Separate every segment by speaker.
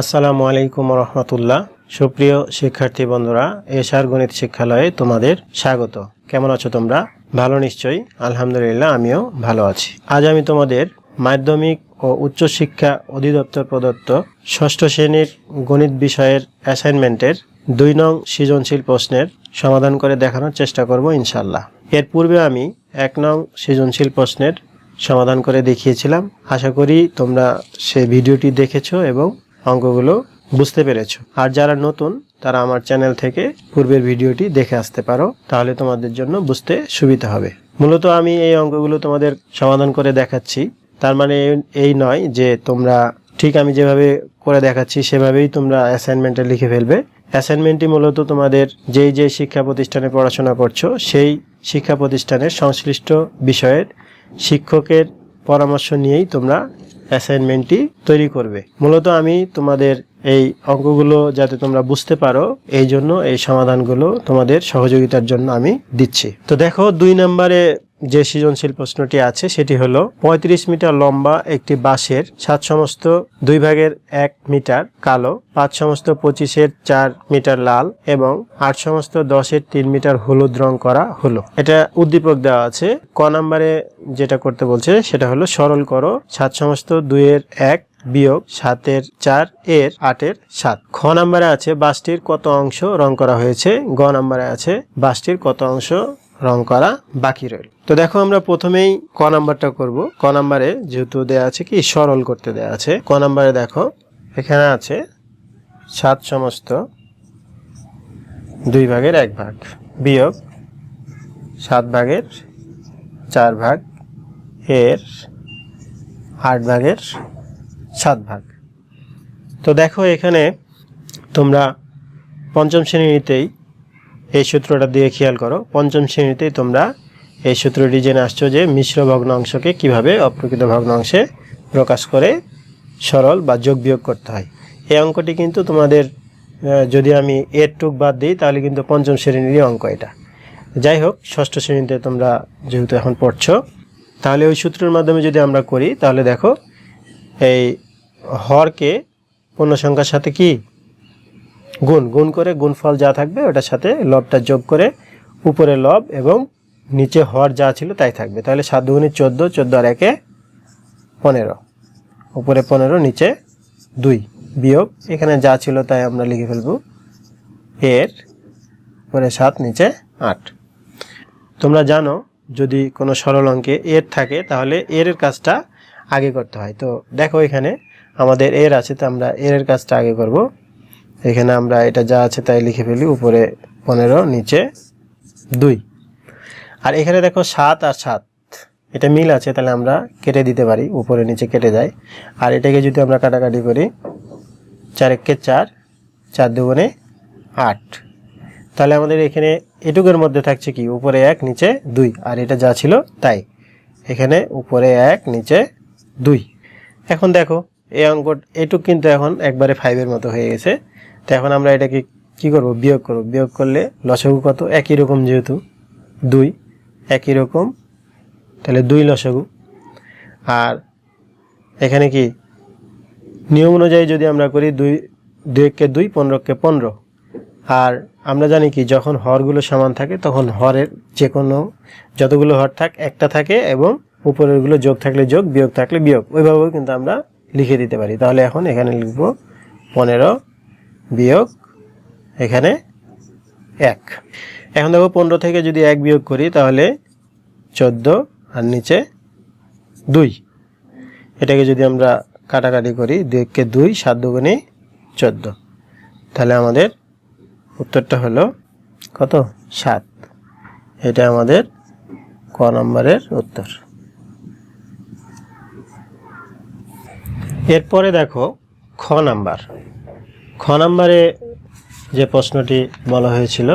Speaker 1: আসসালামু আলাইকুম রহমতুল্লাহ সুপ্রিয় শিক্ষার্থী বন্ধুরা, এশার গণিত শিক্ষালয়ে তোমাদের স্বাগত। কেমন আছো তোমরা? ভালো নিশ্চয়ই? আলহামদুলিল্লাহ, আমিও ভালো আছি। আজ আমি তোমাদের মাধ্যমিক ও উচ্চশিক্ষা অধিদপ্তর প্রদত্ত ষষ্ঠ শ্রেণির গণিত বিষয়ের অ্যাসাইনমেন্টের দুই নং সৃজনশীল প্রশ্নের সমাধান করে দেখানোর চেষ্টা করব ইনশাল্লাহ এর পূর্বে আমি এক নং সৃজনশীল প্রশ্নের সমাধান করে দেখিয়েছিলাম। আশা করি তোমরা সে ভিডিওটি দেখেছ এবং অঙ্কগুলো বুঝতে পেরেছ। আর যারা নতুন, তারা আমার চ্যানেল থেকে পূর্বের ভিডিওটি দেখে আসতে পারো, তাহলে তোমাদের জন্য বুঝতে সুবিধা হবে। মূলত আমি এই অঙ্কগুলো তোমাদের সমাধান করে দেখাচ্ছি। তার মানে এই- নয় যে তোমরা ঠিক আমি যেভাবে করে দেখাচ্ছি, সেভাবেই তোমরা অ্যাসাইনমেন্টে লিখে ফেলবে। অ্যাসাইনমেন্টটি মূলত তোমাদের যেই যে শিক্ষা প্রতিষ্ঠানে পড়াশোনা করছ, সেই শিক্ষা প্রতিষ্ঠানের সংশ্লিষ্ট বিষয়ের শিক্ষকের পরামর্শ নিয়েই তোমরা অ্যাসাইনমেন্টটি তৈরি করবে। মূলত আমি তোমাদের এই অঙ্কগুলো যাতে তোমরা বুঝতে পারো, এই জন্য এই সমাধানগুলো তোমাদের সহযোগিতার জন্য আমি দিচ্ছি। তো দেখো, দুই নম্বরে যে সৃজনশীল প্রশ্নটি আছে, সেটি হলো ৩৫ মিটার লম্বা একটি বাঁশের সাত সমস্ত দুই ভাগের এক মিটার কালো, পাঁচ সমস্ত পঁচিশের চার মিটার লাল এবং আট সমস্ত দশের তিন মিটার হলুদ রং করা হলো। এটা উদ্দীপক দেওয়া আছে। ক নাম্বারে যেটা করতে বলছে, সেটা হলো, সরল করো, সাত সমস্ত দুইয়ের এক বিয়োগ সাতের চার এর আটের সাত। খ নাম্বারে আছে বাসটির কত অংশ রং করা হয়েছে? গ নাম্বারে আছে বাসটির কত অংশ রং করা বাকি রইল। তো দেখো আমরা প্রথমেই ক নাম্বারটা করব। ক নাম্বারে যেহেতু দেয়া আছে কি, সরল করতে দেয়া আছে। ক নাম্বারে দেখো, এখানে আছে সাত সমস্ত দুই ভাগের এক ভাগ বিয়োগ সাত ভাগের চার ভাগ এর আট ভাগের সাত ভাগ। তো দেখো এখানে তোমরা পঞ্চম শ্রেণীতেই এই সূত্রটা দিয়ে খেয়াল করো। পঞ্চম শ্রেণীতেই তোমরা এই সূত্রটি জেনে আসছো যে মিশ্র ভগ্নাংশকে কীভাবে অপ্রকৃত ভগ্নাংশে প্রকাশ করে সরল বা যোগ বিয়োগ করতে হয়। এই অঙ্কটি কিন্তু তোমাদের যদি আমি এর টুক বাদ দিই, তাহলে কিন্তু পঞ্চম শ্রেণীরই অঙ্ক এটা। যাই হোক, ষষ্ঠ শ্রেণীতে তোমরা যেহেতু এখন পড়ছো, তাহলে ওই সূত্রের মাধ্যমে যদি আমরা করি, তাহলে দেখো, এই হরকে পূর্ণ সংখ্যার সাথে কি? গুণ গুণ করে গুণফল যা থাকবে ওটার সাথে লবটা যোগ করে উপরে লব এবং নিচে হর যা ছিল তাই থাকবে। তাহলে সাত দুগুণে চোদ্দ চোদ্দ আর একে পনেরো। উপরে পনেরো, নিচে দুই বিয়োগ। এখানে যা ছিল তাই আমরা লিখে ফেলব। এর উপরে সাত, নিচে আট। তোমরা জানো, যদি কোনো সরল অঙ্কে এর থাকে, তাহলে এর কাজটা আগে করতে হয়। তো দেখো এখানে আমাদের এর আছে, তো আমরা এর কাজটা আগে করব। এখানে আমরা এটা যা আছে তাই লিখে ফেলি, উপরে পনেরো, নিচে দুই। আর এখানে দেখো সাত আর সাত, এটা মিল আছে, তাহলে আমরা কেটে দিতে পারি, উপরে নিচে কেটে যায় আর এটাকে যদি আমরা কাটাকাটি করি চার একে চার চার দুগুণে আট। তাহলে আমাদের এখানে এটুকের মধ্যে থাকছে কি, উপরে এক, নিচে দুই, আর এটা যা ছিল তাই। এখানে উপরে এক, নিচে দুই। এখন দেখো, এই অঙ্ক এটুক কিন্তু এখন একবারে ফাইভের মতো হয়ে গেছে। তো এখন আমরা এটাকে কি করব? বিয়োগ করব। বিয়োগ করলে লসগু কত? একই রকম যেহেতু। দুই। একই রকম। তাহলে দুই লসগু। আর এখানে কি? নিয়ম অনুযায়ী যদি আমরা করি দুই দুইকে দুই পনেরোকে পনেরো। আর আমরা জানি কি, যখন হরগুলো সমান থাকে, তখন হরের যে কোনো যতগুলো হর থাক, একটা থাকে এবং উপরেরগুলো যোগ থাকলে যোগ, বিয়োগ থাকলে বিয়োগ। ওইভাবেও কিন্তু আমরা লিখে দিতে পারি। তাহলে এখন এখানে লিখব পনেরো বিয়োগ এখানে এক। এখন দেখো পনেরো থেকে যদি এক বিয়োগ করি, তাহলে চোদ্দ আর নিচে দুই। এটাকে যদি আমরা কাটাকাটি করি, দুইকে দুই, সাত দুগুণে চোদ্দ। তাহলে আমাদের উত্তরটা হলো কত? সাত। এটা আমাদের ক নম্বরের উত্তর। এরপরে দেখো খ নাম্বার। খ নাম্বারে যে প্রশ্নটি বলা হয়েছিল,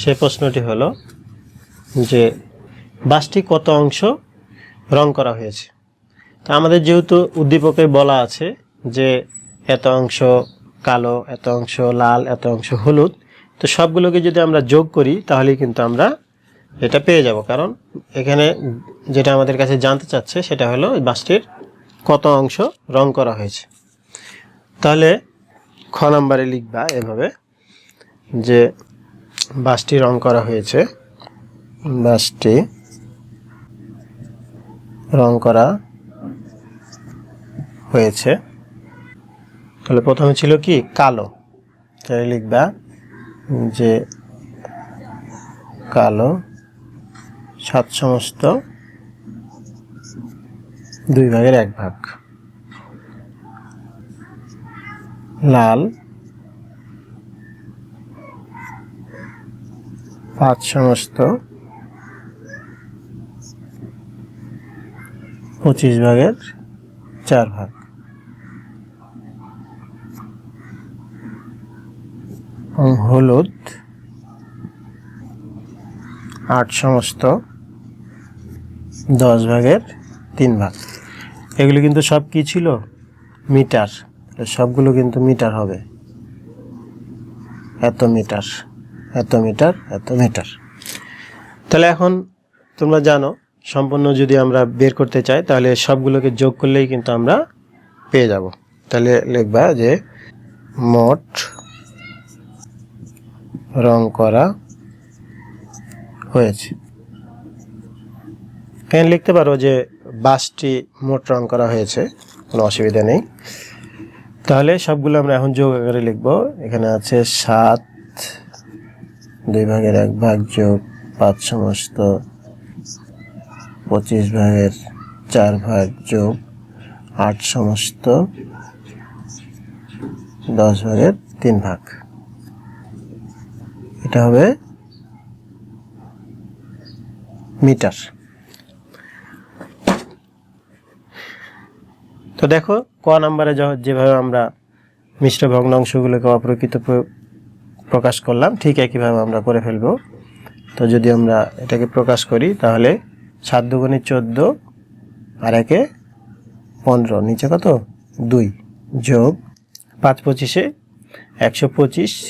Speaker 1: সে প্রশ্নটি হলো যে বাসটি কত অংশ রং করা হয়েছে? তা আমাদের যেহেতু উদ্দীপকে বলা আছে যে এত অংশ কালো, এত অংশ লাল, এত অংশ হলুদ, তো সবগুলোকে যদি আমরা যোগ করি তাহলে কিন্তু আমরা এটা পেয়ে যাব। কারণ এখানে যেটা আমাদের কাছে জানতে চাচ্ছে, সেটা হলো বাসটির কত অংশ রং করা হয়েছে। তাহলে খ নাম্বারে লিখবা এভাবে, যে বাসটি রং করা হয়েছে, বাসটি রং করা হয়েছে। তাহলে প্রথমে ছিল কি? কালো। তাহলে লিখবা যে কালো সাত সমস্ত দুই ভাগের এক ভাগ। লাল। পাঁচ সমস্ত। পঁচিশ ভাগের চার ভাগ। হলুদ। আট সমস্ত। দশ ভাগের তিন ভাগ। এগুলো কিন্তু সব কি ছিল? মিটার। সবগুলো কিন্তু মিটার হবে। এত মিটার এত মিটার এত মিটার। তাহলে এখন তোমরা জানো, সম্পূর্ণ যদি আমরা বের করতে চাই, তাহলে সবগুলোকে যোগ করলেই কিন্তু আমরা পেয়ে যাব। তাহলে লিখবা যে মোট রং করা হয়েছে। এখানে লিখতে পারো যে বাসটি মোট রং করা হয়েছে, কোনো অসুবিধা নেই। তাহলে সবগুলো আমরা এখন যোগ আকারে লিখব। এখানে আছে সাত, দুই ভাগের এক ভাগ যোগ পাঁচ সমস্ত পঁচিশ ভাগের চার ভাগ যোগ আট সমস্ত দশ ভাগের তিন ভাগ। এটা হবে মিটার। তো দেখো ক নাম্বারে যেভাবে আমরা মিশ্র ভগ্নাংশগুলোকে অপ্রকৃত প্র- প্রকাশ করলাম, ঠিক একইভাবে আমরা করে ফেলব। তো যদি আমরা এটাকে প্রকাশ করি, তাহলে সাত দুগুণে চোদ্দ আর একে পনেরো। নিচে কত? দুই যোগ পাঁচ পঁচিশে একশো পঁচিশ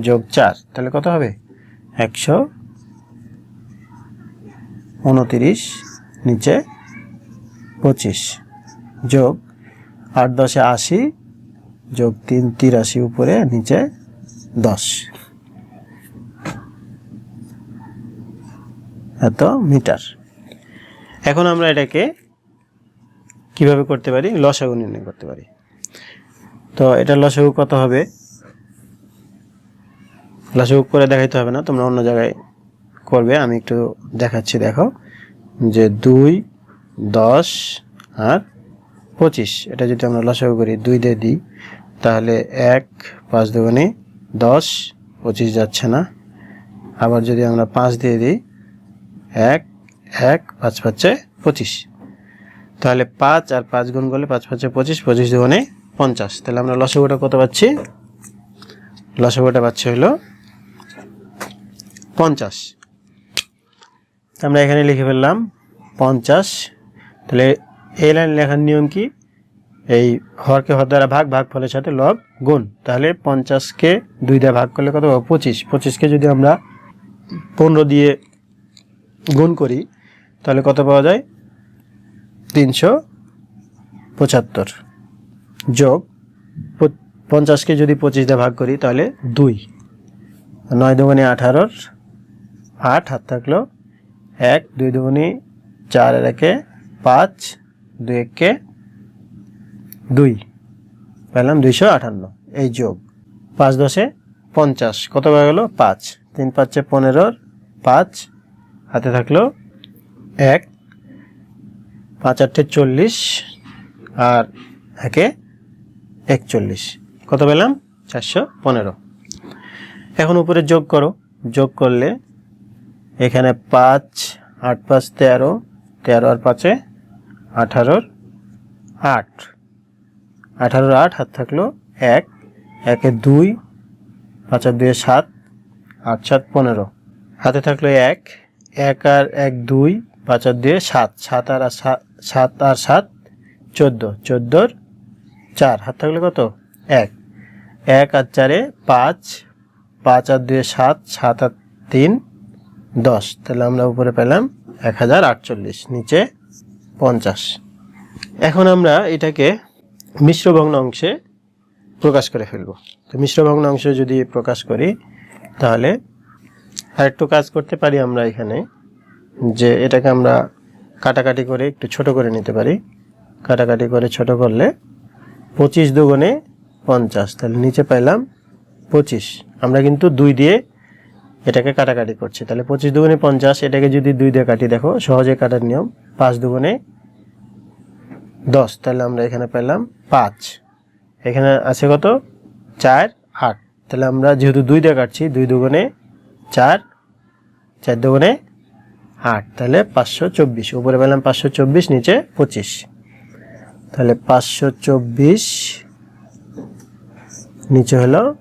Speaker 1: যোগ চার। তাহলে কত হবে? একশো উনতিরিশ নিচে পঁচিশ যোগ আট দশে আশি যোগ তিন, তিরাশি উপরে, নিচে দশ। এত মিটার। এখন আমরা এটাকে কীভাবে করতে পারি? লসাগু নির্ণয় করতে পারি। তো এটা লসাগু কত হবে? লসাগু করে দেখাইতে হবে না, তোমরা অন্য জায়গায় করবে, আমি একটু দেখাচ্ছি, দেখো। যে দুই, দশ আর পঁচিশ। এটা যদি আমরা লসাগু করি, দুই দিয়ে দিই, তাহলে এক, পাঁচ দুগুণে দশ, পঁচিশ যাচ্ছে না। আবার যদি আমরা পাঁচ দিয়ে দিই, এক এক, পাঁচ পাঁচে পঁচিশ। তাহলে পাঁচ আর পাঁচ গুণ করলে পাঁচ পাঁচে পঁচিশ পঁচিশ দুগুণে পঞ্চাশ। তাহলে আমরা লসাগুটা কত পাচ্ছি? লসাগুটা পাচ্ছি হলো পঞ্চাশ। আমরা এখানে লিখে ফেললাম পঞ্চাশ। তাহলে এই লাইন লেখার নিয়ম কি? এই হরকে হর দ্বারা ভাগ ভাগ ফলের সাথে লব গুণ। তাহলে পঞ্চাশকে দুই দ্বারা ভাগ করলে কত পঁচিশ। পঁচিশকে যদি আমরা পনেরো দিয়ে গুণ করি, তাহলে কত পাওয়া যায়? তিনশো পঁচাত্তর। যোগ, পঞ্চাশকে যদি পঁচিশ দিয়ে ভাগ করি, তাহলে দুই। নয় দুগুণে আঠারোর আট, হাত থাকল এক। দুই দুগুণে চার একে পাঁচ। দুই একে দুই। পেলাম দুইশো আটান্ন। এই যোগ। পাঁচ দশে পঞ্চাশ। কত হয়ে গেল? পাঁচ। তিন পাঁচে পনেরোর পাঁচ। হাতে থাকল এক। পাঁচ আটে চল্লিশ। আর একে একচল্লিশ। কত পেলাম? চারশো পনেরো। এখন উপরে যোগ করো। যোগ করলে এখানে পাঁচ, আট পাঁচ তেরো। তেরো আর পাঁচে আঠারোর আট। আঠারোর আট হাত থাকল এক, একে দুই, পাঁচ আর দুয়ে সাত, আট সাত পনেরো। হাতে থাকল এক এক আর এক দুই, পাঁচ আর দুয়ে সাত সাত আর সাত আর সাত চোদ্দ, চোদ্দোর চার। হাত থাকলে কত? এক। এক আর চারে পাঁচ পাঁচ আর দুয়ে সাত সাত আর তিন, দশ। তাহলে আমরা উপরে পেলাম এক হাজার আটচল্লিশ। নিচে পঞ্চাশ। এখন আমরা এটাকে মিশ্র ভগ্নাংশে প্রকাশ করে ফেলব। তো মিশ্র ভগ্নাংশ যদি প্রকাশ করি, তাহলে আরেকটু কাজ করতে পারি আমরা এখানে, যে এটাকে আমরা কাটাকাটি করে একটু ছোট করে নিতে পারি। কাটাকাটি করে ছোট করলে পঁচিশ দুগুণে পঞ্চাশ, তাহলে নিচে পাইলাম পঁচিশ। আমরা কিন্তু দুই দিয়ে এটাকে কাটাকাটি করছি। তাহলে পঁচিশ দুগুণে পঞ্চাশ, এটাকে যদি দুই দিয়ে কাটি, দেখো, সহজে কাটার নিয়ম, পাঁচ দুগুণে দশ। তাহলে আমরা এখানে পেলাম পাঁচ। এখানে আছে কত? চার, আট। তাহলে আমরা যেহেতু দুই দিয়ে কাটছি, দুই দুগুণে চার চার দুগুণে আট। তাহলে পাঁচশো চব্বিশ। উপরে পেলাম পাঁচশো চব্বিশ, নিচে পঁচিশ। তাহলে পাঁচশো চব্বিশ, নিচে হলো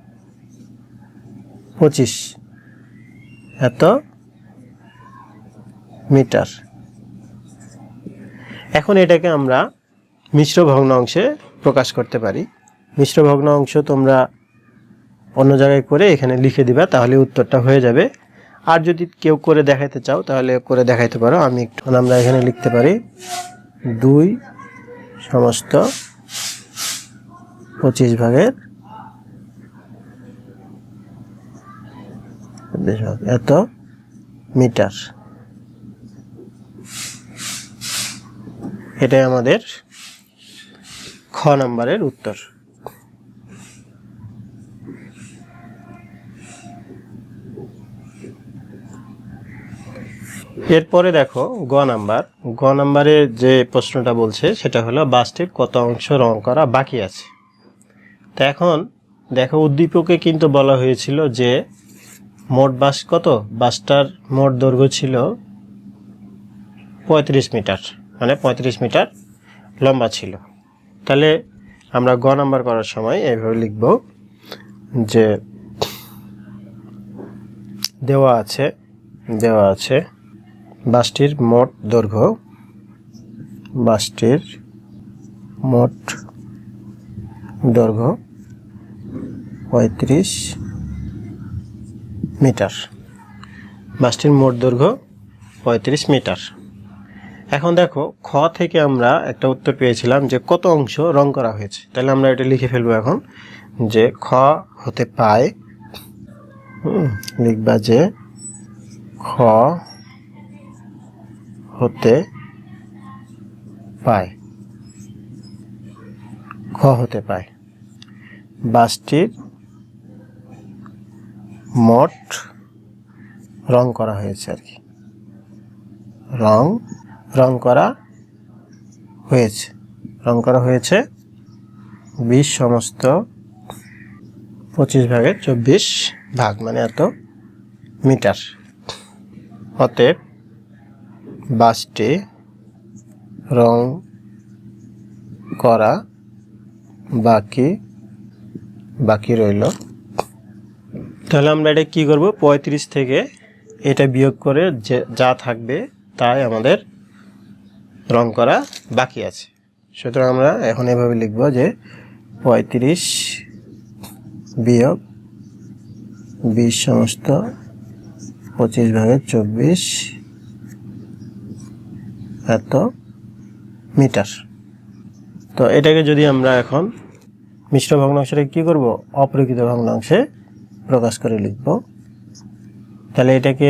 Speaker 1: পঁচিশ। এত মিটার। এখন এটাকে আমরা মিশ্র ভগ্ন অংশে প্রকাশ করতে পারি। মিশ্র ভগ্ন অংশ তোমরা অন্য জায়গায় করে এখানে লিখে দিবা, তাহলে উত্তরটা হয়ে যাবে। আর যদি কেউ করে দেখাইতে চাও, তাহলে করে দেখাইতে পারো। আমি একটু আমরা এখানে লিখতে পারি। দুই সমস্ত পঁচিশ ভাগের চব্বিশ ভাগ এত মিটার। এটাই আমাদের খ নাম্বারের উত্তর। এরপরে দেখো গ নাম্বার। গ নাম্বারের যে প্রশ্নটা বলছে, সেটা হলো বাসটির কত অংশ রং করা বাকি আছে? তো এখন দেখো, উদ্দীপকে কিন্তু বলা হয়েছিল যে মোট বাস কত? বাসটার মোট দৈর্ঘ্য ছিল পঁয়ত্রিশ মিটার মানে পঁয়ত্রিশ মিটার লম্বা ছিল। তাহলে আমরা গ নাম্বার করার সময় এইভাবে লিখব যে দেওয়া আছে দেওয়া আছে বাসটির মোট দৈর্ঘ্য, বাসটির মোট দৈর্ঘ্য পঁয়ত্রিশ মিটার। বাসটির মোট দৈর্ঘ্য পঁয়ত্রিশ মিটার। এখন দেখো, খ থেকে আমরা একটা উত্তর পেয়েছিলাম যে কত অংশ রং করা হয়েছে। তাহলে আমরা এটা লিখে ফেলব এখন যে খ হতে পায় লিখবা যে খ হতে পায়। খ হতে পায়। বাসটির মোট রং করা হয়েছে আর কি। রং রং করা হয়েছে। রং করা হয়েছে বিশ সমস্ত পঁচিশ ভাগের চব্বিশ ভাগ মানে এত মিটার। অতএব বাসটি রং করা বাকি বাকি রইল। তাহলে আমরা এটা কী করব? পঁয়ত্রিশ থেকে এটা বিয়োগ করে যে, যা থাকবে তাই আমাদের রং করা বাকি আছে। সুতরাং আমরা এখন এভাবে লিখব যে পঁয়ত্রিশ বিয়োগ বিশ সমস্ত পঁচিশ ভাগের চব্বিশ এত মিটার। তো এটাকে যদি আমরা এখন মিশ্র ভগ্নাংশটাকে কী করব? অপ্রকৃত ভগ্নাংশে প্রকাশ করে লিখব। তাহলে এটাকে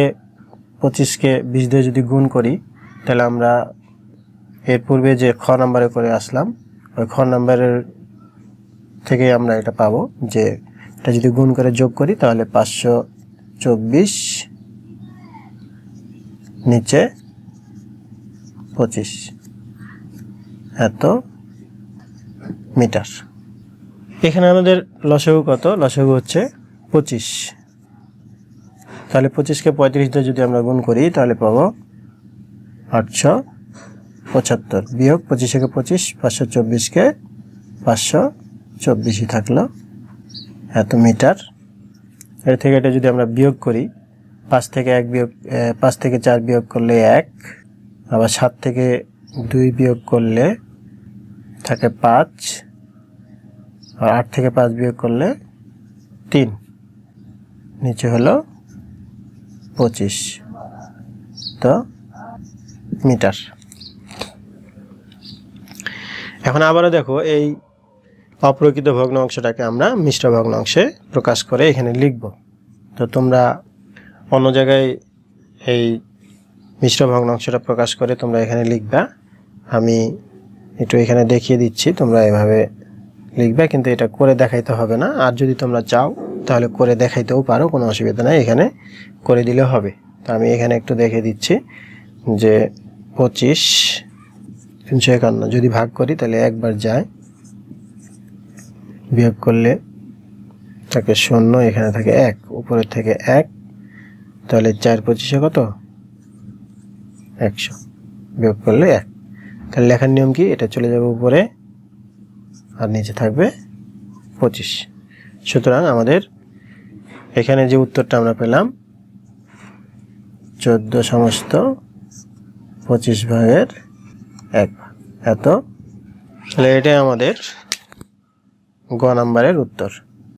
Speaker 1: পঁচিশকে বিশ দিয়ে যদি গুণ করি, তাহলে আমরা এর পূর্বে যে খ নাম্বারে করে আসলাম, ওই খ নাম্বারের থেকে আমরা এটা পাবো যে এটা যদি গুণ করে যোগ করি, তাহলে পাঁচশো চব্বিশ নিচে পঁচিশ এত মিটার। এখানে আমাদের লসাগু কত? লসাগু হচ্ছে পঁচিশ। তাহলে পঁচিশকে পঁয়ত্রিশ দিয়ে যদি আমরা গুণ করি, তাহলে পাবো আটশো পঁচাত্তর। বিয়োগ পঁচিশকে পঁচিশ, পাঁচশো চব্বিশকে পাঁচশো চব্বিশই থাকল এত মিটার। এর থেকে এটা যদি আমরা বিয়োগ করি, পাঁচ থেকে এক বিয়োগ পাঁচ থেকে চার বিয়োগ করলে এক, আবার সাত থেকে দুই বিয়োগ করলে থাকে পাঁচ, আর আট থেকে পাঁচ বিয়োগ করলে তিন। নিচে হলো পঁচিশ। তো মিটার। এখন আবারও দেখো, এই অপ্রকৃত ভগ্নাংশটাকে আমরা মিশ্র ভগ্নাংশে প্রকাশ করে এখানে লিখব। তো তোমরা অন্য জায়গায় এই মিশ্র ভগ্নাংশটা প্রকাশ করে তোমরা এখানে লিখবা। আমি একটু এখানে দেখিয়ে দিচ্ছি, তোমরা এভাবে লিখবে, কিন্তু এটা করে দেখাইতে হবে না। আর যদি তোমরা চাও তাহলে করে দেখাইতেও পারো, কোনো অসুবিধা নাই, এখানে করে দিলে হবে। তো আমি এখানে একটু দেখে দিচ্ছি যে পঁচিশ, তিনশো একান্ন, যদি ভাগ করি তাহলে একবার যায়। বিয়োগ করলে থাকে শূন্য, এখানে থাকে এক, উপরের থেকে এক, তাহলে চার পঁচিশে কত? একশো। বিয়োগ করলে এক। তাহলে লেখার নিয়ম কি? এটা চলে যাবে উপরে, আর নিচে থাকবে পঁচিশ। সুতরাং আমাদের এখানে যে উত্তরটা আমরা পেলাম, চোদ্দ সমস্ত পঁচিশ ভাগের এক এত? তাহলে এটাই আমাদের গ নাম্বারের উত্তর।